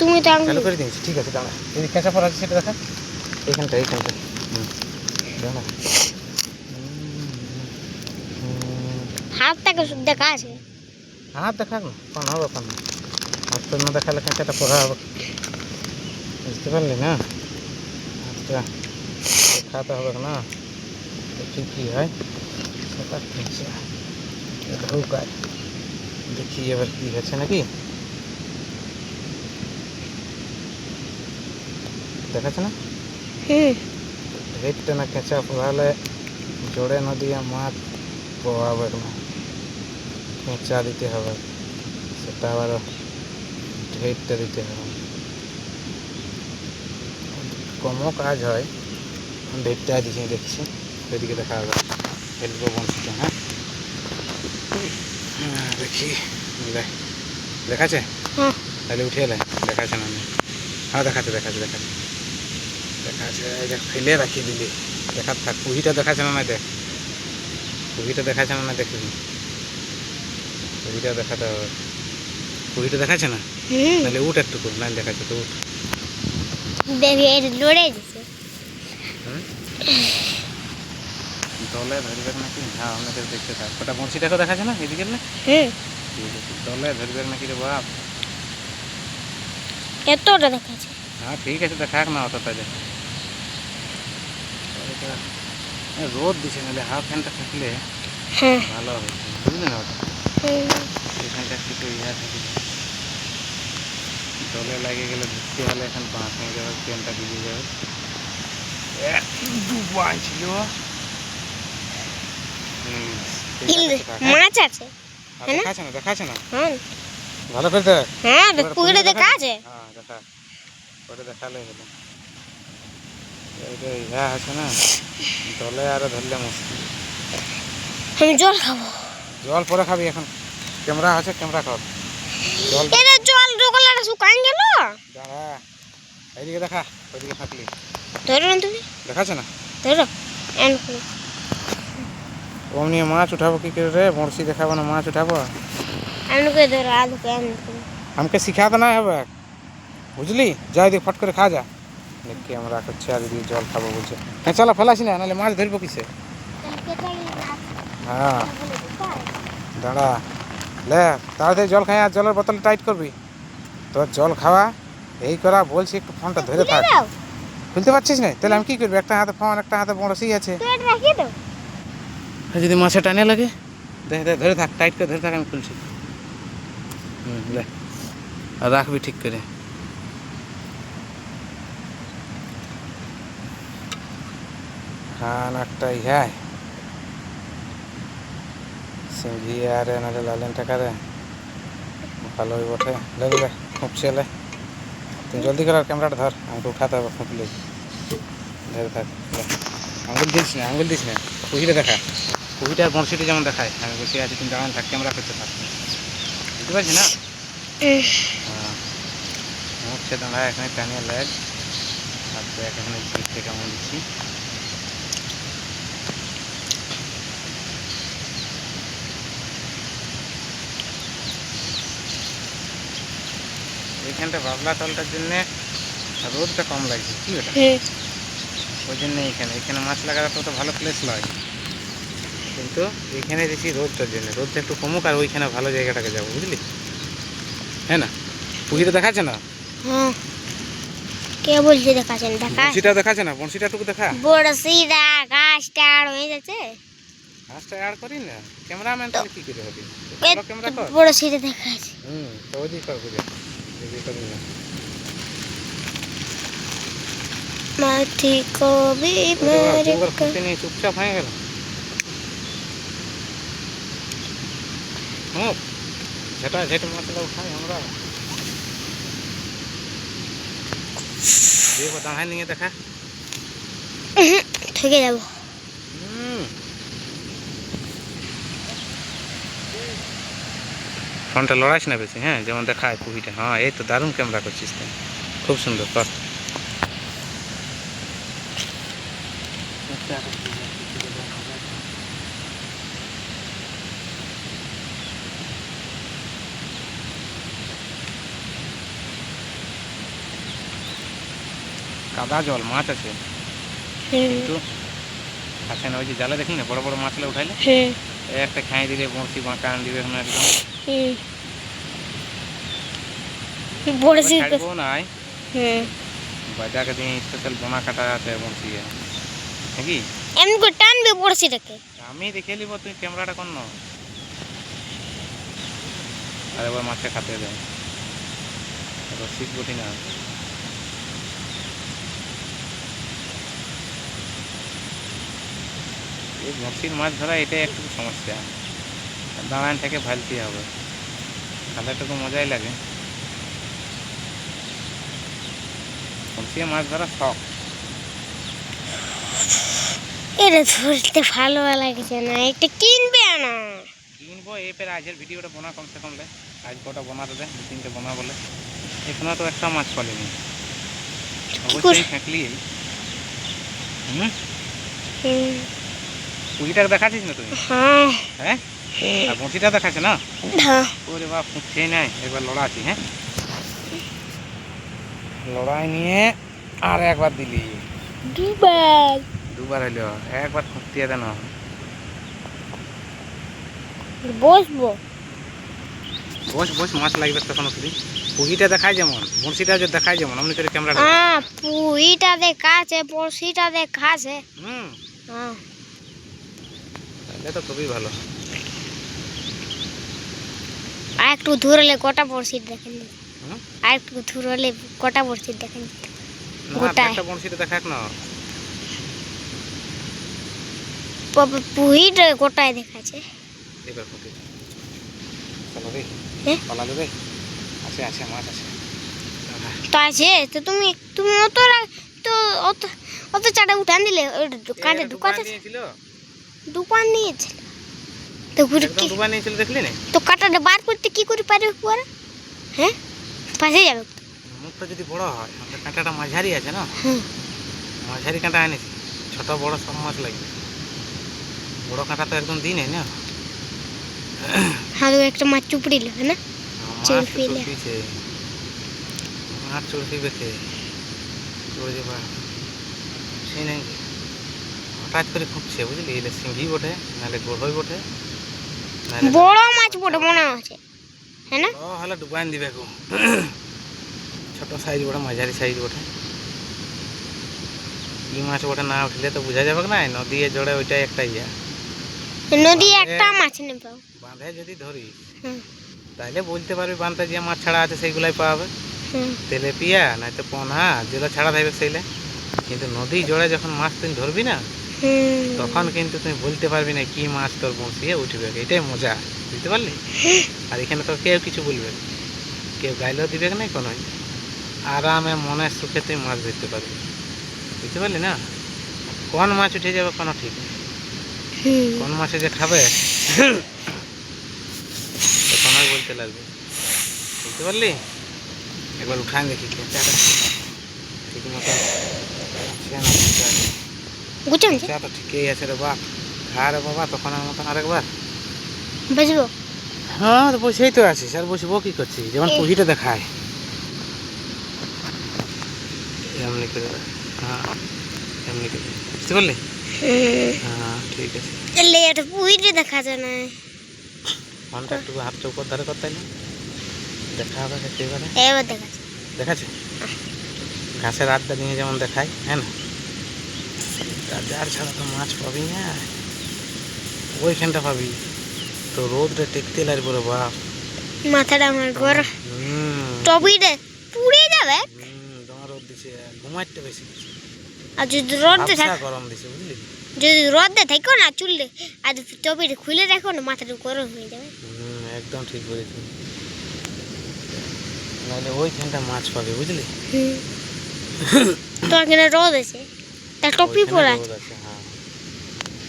তুমি তো চালু করে দিয়েছি ঠিক আছে দাঁড়া। এই যে কেঁচা পড়া আছে সেটা দেখা। এইখানটা এইখানটা। দাঁড়া। হাতটাকে শুধু দেখা আছে? হাত দেখাক না কোন হবে কোন হাত তো না দেখালে কেঁচাটা পড়া হবে। বুঝতে পারলি না? হাতটা দেখাতে হবে না। দেখি কি হয়। সেটা কিনছে। ঢৌকায় দেখি এবার কি হচ্ছে নাকি? দেখাচ্ছে না? হুম না কেঁচা পোহালে জোরে নদিয়া মাছ পোহাবে না কেঁচা দিতে হবে সেটা আবার ঢেটটা দিতে হবে। কমও কাজ হয় ঢেটটা দিছি দেখছি। ওইদিকে দেখা হবে। ফেলব বংশীটা হ্যাঁ? হ্যাঁ, দেখি। দেখ দেখাচ্ছে? তাহলে উঠে এলে দেখাচ্ছে না হ্যাঁ দেখাচ্ছে দেখাচ্ছে দেখাচ্ছে। দেখাচ্ছে ফেলে রাখি দিলি দেখাত থাক পুহিটা দেখাচ্ছে না দেখ পুহিটা দেখাচ্ছে না দেখবি পুহিটা দেখাতে হবে পুহিটা দেখাচ্ছে না তাহলে উঠ একটু না দেখাচ্ছে তো উঠ দেখি? দলে ধরবে নাকি হ্যাঁ আপনাদের দেখতে থাক ওটা বঁড়শিটাকেও দেখাচ্ছে না এদিকে না দলে ধরবে নাকি রে বাপ এতটা দেখাচ্ছে হ্যাঁ ঠিক আছে দেখাক না অতটা দেখ ওইটা এ, রোদ দিছে নাহলে হাফ ফ্যানটা থাকলে হ্যাঁ। ভালো হতো বুঝলি না হুম। এখানটা কিছু ইয়া থাকে। দলে লাগে গেলে ধরতে হলে এখন বাঁশ হয়ে যাবে ট্রেনটা ভিজে যাবে। ছিল হ্যাঁ? মাছ আছে দেখাচ্ছে না দেখাচ্ছে না? হ্যাঁ। ভালো করে দেখ হ্যাঁ পুকুরে দেখা আছে? হ্যাঁ দেখা। ওটা দেখালে হলো। ইয়া আছে না দলে আরও ধরলে মুশকিল আমি জল খাব। জল পরে খাবি এখন। ক্যামেরা আছে ক্যামেরা খাও জল এটা জল ঢোকলাটা শুকান গেল। দাঁড়া এইদিকে দেখা ওইদিকে থাকলি। ধরো না তুমি। দেখাচ্ছে না? ধরো এমন করে। অমনি মাছ উঠাবো কি করে রে? বড়শি দেখাবো না মাছ উঠাবো? করে ধরো আমাকে শিখাতে না হবে। বুঝলি? যাই দিয়ে ফট করে খা যা। দেখ ক্যামেরা করছে আর এদিকে জল খাব বলছে হ্যাঁ চলো ফেলাসি না নাহলে মাছ ধরবো কিসে? হ্যাঁ। দাঁড়া। লে তাড়াতাড়ি জল খাই আর জলের বোতল টাইট করবি। তোর জল খাওয়া এই করা বলছি একটু ফোনটা ধরে থাক। খুলতে পারছিস না? তাহলে আমি কি করবি? একটা হাতে ফোন একটা হাতে আছে। রাখিয়ে দাও। আর যদি মাছে টানে লাগে দেখ দেখ ধরে থাক টাইট করে ধরে থাক আমি খুলছি। হুম লে। আর রাখবি ঠিক করে। খান একটা ইহাই সিঙ্গি আরে নাহলে লালেন টাকারে ভালোই বটে লে লে খুব ছেলে। তুই জলদি করে আর ক্যামেরাটা ধর আমাকে উঠাতে হবে খুঁপলে ধরে থাক। আঙুল দিস না আঙুল দিস না। পুহিটা দেখা। পুহিটা আর যেমন দেখায় আমি বসে আছি তুমি দাঁড়ান থাক ক্যামেরা করতে থাক। বুঝতে পারছি না? হ্যাঁ। হচ্ছে দাঁড়া এখানে টানিয়ে লেগ আর এখানে দিকটা কেমন দিচ্ছি। এইখানটা বাবলা তলটার জন্যে রোদটা কম লাগছে কি ওটা? ওই জন্য এখানে এখানে মাছ লাগাটা তো ভালো প্লেস নয়। কিন্তু এখানে দেখি রোদটার জন্য রোদটা একটু কমুক আর ওইখানে ভালো জায়গাটাকে যাব বুঝলি? হ্যাঁ না? পুহিটা দেখাচ্ছে না? হ্যাঁ কে বলছে দেখাচ্ছেন দেখা। দেখাচ্ছে না? বংশীটা টুকু দেখা। বড় সিধা গাছটা আর হয়ে যাচ্ছে। অ্যাড করি না। ক্যামেরাম্যান তাহলে কি করে হবে? ক্যামেরা হুম তো ওই দিক কর মাটি কবি মারে চুপচাপ হয়ে গেল? হুম ঝেটা ঝেটে মাছটা উঠাই আমরা দেখো দাঁড়ায় নিয়ে দেখা। ঠকে যাব। হুম। ফোনটা লড়াইস না বেশি হ্যাঁ যেমন দেখায় পুহিটা। হ্যাঁ এই তো দারুণ ক্যামেরা করছিস তুই। খুব সুন্দর কর কাদা জল মাছ আছে। কিন্তু আছে না ওই যে জালে দেখলি না? বড় বড় মাছলে উঠাইলে? এই একটা খাই দিলে বড়শি বাঁকা আন দিবে না একদম বড়শি ছাড়বো নাই। হুম। বাজাকে দিয়ে স্পেশাল বোনা কাটা আছে বড়শি নাকি? এমনি করে টানবে বড়শিটাকে। আমি দেখে নিব তুই ক্যামেরাটা কোন আর এবার মাছটা খাতে দেয় রসিদ বটি না। এই বড়শির মাছ ধরা এটাই একটু সমস্যা। দাঁড়ান থেকে ভালতে হবে। একটু মজাই লাগে। বড়শি মাছ ধরা শখ। এটা ধরতে ভালো লাগছে না এটা কিনবে না। কিনবো এই আজের ভিডিওটা বনা কমসে আজ কটা দে দু তিনটে বনা বলে। এখানে তো একটা মাছ অবশ্যই ফেঁকলি। হুম। পুঁজিটাকে দেখাচ্ছিস না তুমি? হ্যাঁ। হ্যাঁ? আর বঁটিটা দেখাচ্ছে না? হ্যাঁ ওরে বাপ ফুটছেই নাই একবার লড়াচ্ছি হ্যাঁ? লড়াই নিয়ে আর একবার দিলি। দুবার। দুবার হইল একবার ফুটিয়ে দেন বসবো। বস বস মাছ লাগবে তখন তুই পুঁজিটা দেখায় যেমন বড়শিটা যে দেখায় যেমন অমনি করে ক্যামেরাটা হ্যাঁ পুইটা দেখাচ্ছে বড়শিটা দেখাচ্ছে। হুম। হ্যাঁ। তো খুবই ভালো। আর একটু ধরলে কটা বড়শি দেখেন হুম? আর একটু ধরলে কটা বড়শি দেখেন না গোটায়। একটা বড়শিটা দেখাক না। গোটায় দেখাচ্ছে। এবার ফুটে চলো রে? পালালো আছে আছে মাছ আছে। তো আছে তো তুমি তুমি অত তো অত অত চাটা উঠান দিলে কাঁধে ঢুকাতে দোকান নিয়েছিল। তো ঘুরে কি? দুবার নিয়েছিল দেখলি না? তো কাঁটাটা বার করতে কি করে পারবে পরে হ্যাঁ? ফাঁসে যাবে। মুখটা যদি বড় হয় আমাদের কাঁটাটা মাঝারি আছে না? মাঝারি কাঁটা এনেছি। ছোট বড় সব মাছ লাগবে। বড় কাঁটা তো একদম দিই নাই না? হাতে একটা মাছ চুপড়ি নেবে না? চুলফিলে। মাছ চুলফিবে কে? ওই যে বা সেই নাই। হঠাৎ করে খুঁজছে বুঝলি? এলে সিঙ্গি বটে নাহলে গোড়ই বটে বড় মাছ বটে মনে হচ্ছে হ্যাঁ না? ও হলে ডুবাইন দিবে গো ছোট সাইজ বটে মাঝারি সাইজ বটে। কি মাছ বটে না উঠলে তো বোঝা যাবে না নদী জড়ে ওইটাই একটা ইয়া। নদী একটা মাছ নেবে। বাঁধে যদি ধরি তাহলে বলতে পারবি বাঁধতে যে মাছ ছাড়া আছে সেইগুলাই পাবে। হুম। তেলেপিয়া নয়তো পোনা যেগুলো ছাড়া থাকবে সেইলে। কিন্তু নদী জড়ে যখন মাছ তুই ধরবি না তখন কিন্তু তুমি বলতে পারবি না কি মাছ তোর বসিয়ে উঠবে এটাই মজা বুঝতে পারলি আর এখানে তো কেউ কিছু বলবে না। কেউ গাইলেও দিবে না কোনো আরামে মনের সুখে তুই মাছ ধরতে পারবি বুঝতে পারলি না কোন মাছ উঠে যাবে কোনো ঠিক কোন মাছে যে খাবে তখন বলতে লাগবে বুঝতে পারলি একবার উঠান দেখি ঠিক মতো? বুঝছেন? কেঁচা তো ঠিকই আছে রে বাপ। খা রে বাবা তখন আমার মতন আরেকবার। বুঝব হ্যাঁ তো বসেই তো আছিস। আর বসবো কি করছিস? যেমন পুহিটা দেখায়। এমনি করে হ্যাঁ এমনি করে। বুঝতে পারলি? হ্যাঁ ঠিক আছে। দেখা যায় না। ফোনটা একটু হাত চৌকর ধারে করতে না দেখা হবে সেটা এবারে এবার দেখাচ্ছে। দেখাচ্ছে? ঘাসের আড্ডা নিয়ে যেমন দেখায় হ্যাঁ না? যার ছাড়া তো মাছ পাবি না। ওইখানটা পাবি। তো রোদটা টেকতে লাগবে রে বাপ। মাথাটা আমার গরম হুম। টপিটা পুড়ে যাবে। তোমার রোদ দিছে ঘুমাইতে বেশি আর যদি রোদে থাক গরম দিছে বুঝলি? যদি রোদে থাকো না চুললে আর টপিটা খুলে রাখো না মাথাটা গরম হয়ে যাবে। হুম, একদম ঠিক বলেছি। নাহলে ওইখানটা মাছ পাবে বুঝলি? তোর এখানে রোদ আছে? তা টপি পরা আছে। আছে, হ্যাঁ।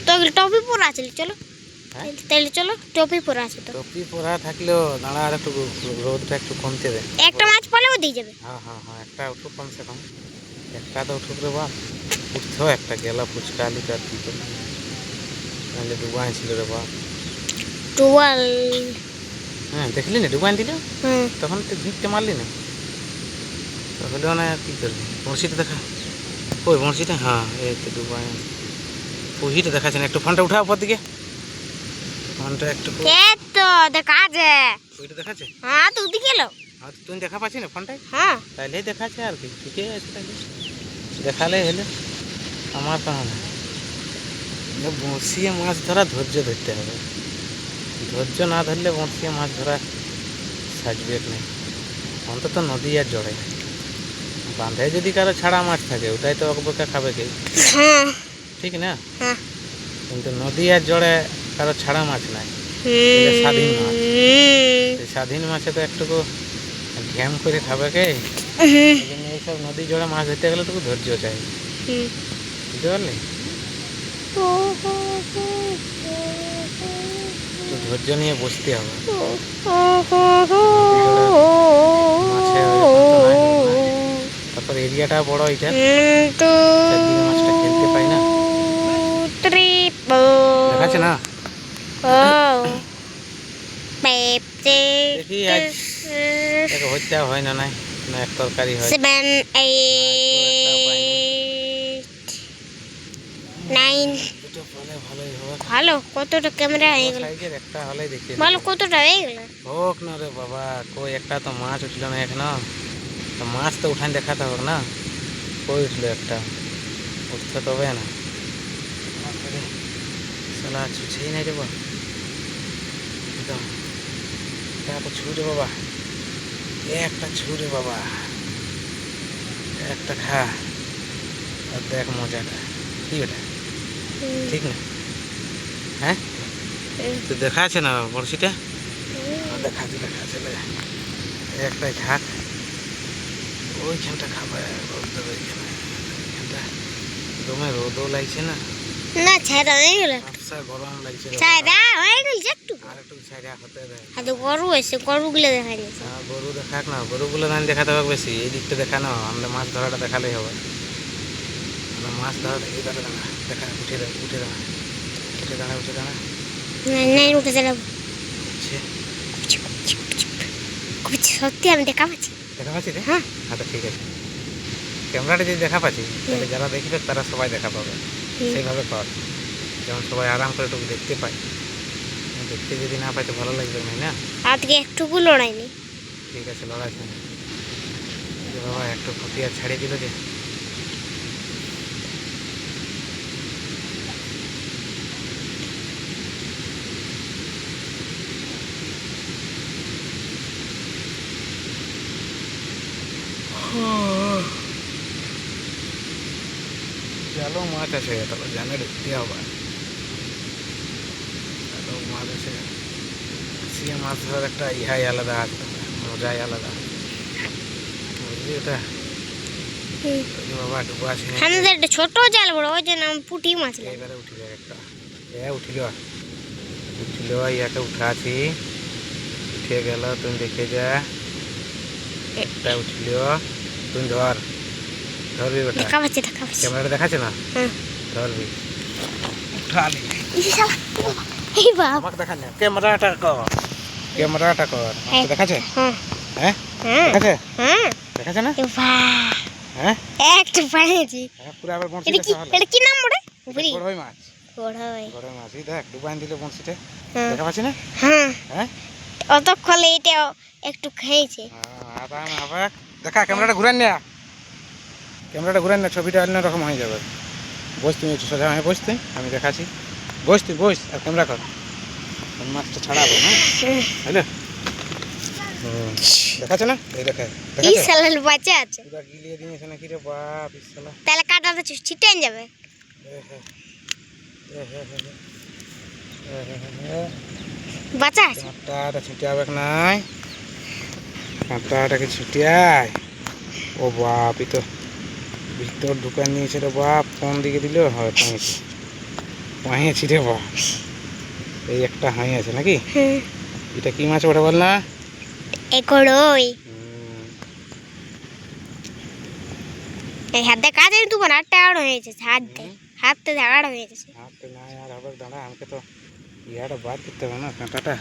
তো টপি পরা আছে চলো। হ্যাঁ? তাহলে চলো টপি পরা আছে তো। টপি পরা থাকলেও দাঁড়া আর একটু রোদটা একটু কমতে দে। একটা মাছ পালেও দিয়ে যাবে। হ্যাঁ হ্যাঁ হ্যাঁ একটা উঠুক কমসে কম। একটা তো উঠুক রে বাপ। উঠতেও একটা গেলা ফুচকা আলু তো আর কি করবি? নাহলে ডুবাই ছিল রে বাপ। টুয়াল হ্যাঁ দেখলি না? ডুবাই দিল তখন তো ভিড়টা মারলি না? তাহলে না আর কি করবি? বড়শিটা দেখা। কই বড়শিটা হ্যাঁ এই তো ডুবাই পুহিটা দেখাচ্ছে না একটু ফোনটা উঠা উপর দিকে। ফোনটা একটু কে তো দেখা আছে। পুহিটা দেখাচ্ছে? হ্যাঁ তুই দিকে এলো। হ্যাঁ তো তুমি দেখা পাচ্ছি না ফোনটায়? হ্যাঁ। তাইলেই দেখাচ্ছে আর কি ঠিকই আছে তাহলে দেখালে হলে আমার তো না বঁড়শিয়ে মাছ ধরা ধৈর্য ধরতে হবে। ধৈর্য না ধরলে বঁড়শিয়ে মাছ ধরা সাজবে নেই। অন্তত নদী আর জড়ে বাঁধে যদি কারও ছাড়া মাছ থাকে ওটাই তো অকবকে খাবে কি? হ্যাঁ। ঠিক না? হ্যাঁ। কিন্তু নদী আর জড়ে কারও ছাড়া মাছ নাই। স্বাধীন মাছ। স্বাধীন মাছে তো একটুকু ঘ্যাম করে খাবে কে? জন্য এইসব নদী জড়ে মাছ ধরতে গেলে তো ধৈর্য চাই। বুঝতে পারলি? তো ধৈর্য নিয়ে বসতে হবে। এরিয়াটা বড় এটা। চারদিকে মাছটা খেলতে পাই না। দেখাচ্ছে না? দেখি আজ। এক হত্যা হয় না নাই? না এক তরকারি হয়। Seven nine. ভালো কতটা ক্যামেরা হয়ে গেল। একটা দেখি ভালো কতটা হয়ে গেল? হোক না রে বাবা কই একটা তো মাছ উঠল না এখনও। তো মাছ তো উঠান দেখাতে হবে না। কই উঠল একটা? উঠতে তবে না। সালা ছুছেই নাই রে বাবা একদম। একটা ছুটে বাবা। একটা ছুটে বাবা। একটা খা। আর দেখ মজাটা। কি ওটা? ঠিক না? হ্যাঁ? তো দেখা আছে না বড়শিটা? দেখাচ্ছে দেখাচ্ছে লে। একটাই থাক ওইখানটা খাবে রোদ ওইখানে ওইখানটা দমে রোদও লাগছে না। না ছাইরা হয়ে গেল। আচ্ছা গরম লাগছে ছাইরা হয়ে গেল একটু। আর একটু ছাইরা হতে দেয় আর গরু এসে গরুগুলো দেখা যাচ্ছে। হ্যাঁ, গরু দেখাক না গরুগুলো না দেখাতে হবে বেশি। এই দিকটা দেখানো আমরা মাছ ধরাটা দেখালেই হবে। আমরা মাছ ধরাটা এই দাঁড়া দাঁড়া দেখা উঠে দাঁড়া উঠে দাঁড়া। উঠে দাঁড়া উঠে দাঁড়া। নাই উঠে দিলাম সে সত্যি আমি দেখা পাচ্ছি। দেখা পাচ্ছি রে? হ্যাঁ। আচ্ছা ঠিক আছে। ক্যামেরাটা যদি দেখা পাচ্ছি তাহলে যারা দেখবে তারা সবাই দেখা পাবে সেইভাবে কর। যেমন সবাই আরাম করে একটু দেখতে পায়। দেখতে যদি না পাই তো ভালো লাগবে না না? আজকে একটুকু লড়াইনি ঠিক আছে লড়াই যে বাবা একটু আর ছাড়িয়ে দিল যে। জালো মাছ আছে তাহলে জানে দেখতে হবে জালো মাছ আছে সিয়া মাছ ধরার একটা ইহাই আলাদা আছে মজাই আলাদা বুঝলি ওটা ওই যে বাবা ডুবো আছে না আমাদের একটা ছোট জাল বড় ওই যে নাম পুঁটি মাছ লাগে। এবারে উঠি যায় একটা এ উঠিল উঠিল ইয়াকে উঠাছি উঠে গেল তুমি দেখে যা একটা উঠিল তুমি ধর ধরবি বেটা। দেখা পাচ্ছি দেখা পাচ্ছি। ক্যামেরাটা দেখাচ্ছে না? হ্যাঁ। ধরবি। উঠালি। এই আমাকে দেখা না। ক্যামেরাটা কর। ক্যামেরাটা কর। হ্যাঁ। দেখাচ্ছে? হ্যাঁ। হ্যাঁ? হ্যাঁ। দেখাচ্ছে? হ্যাঁ। দেখাচ্ছে না? বাহ হ্যাঁ? একটা পাইছি পুরো আবার বনশি এটা কি? এটা কি নাম বুড়ি। মাছ। বড় ভাই বড়ই মাছ। এই দেখ ডুবাইন দিলে বনশিতে হ্যাঁ। দেখা পাচ্ছি না? হ্যাঁ। হ্যাঁ? অতক্ষণে এটা একটু খেয়েছে। আবার আবার। দেখা ক্যামেরাটা ঘুরান না। ক্যামেরাটা ঘুরান না ছবিটা অন্য রকম হয়ে যাবে। বস তুমি একটু সোজা হয়ে বসতে আমি দেখাচ্ছি। বস তুই বস আর ক্যামেরা কর। মাছটা ছাড়াবো হ্যাঁ। হ্যালো দেখাচ্ছে না? এই দেখে এই দেখাচ্ছে শালার আছে। পুরা গিলিয়ে দিয়েছে নাকি রে বাপ ইসালা তাহলে কাটাতে ছিটেন যাবে। বাচ্চা আছে? কাঁটাটা ছুটিয়াবে নাই? কাঁটাটাকে ছুটিয়ায়। ও বাপ তো। ভিতর দোকান নিয়েছে রে বাপ কোন দিকে দিলেও হয় পাঁয়েছি পাঁয়েছি রে বাপ। এই একটা হাঁই আছে নাকি? এটা কি মাছ ওটা বল না? এগোড়ই হুম, এই হাতে কাজ আমি তোমার হাতটা আড় হয়েছে হাতে হাতে আড় হয়েছে হাতে না আর হবে দাঁড়া আমাকে তো ইয়াটা বাদ করতে হবে না কাঁটাটা।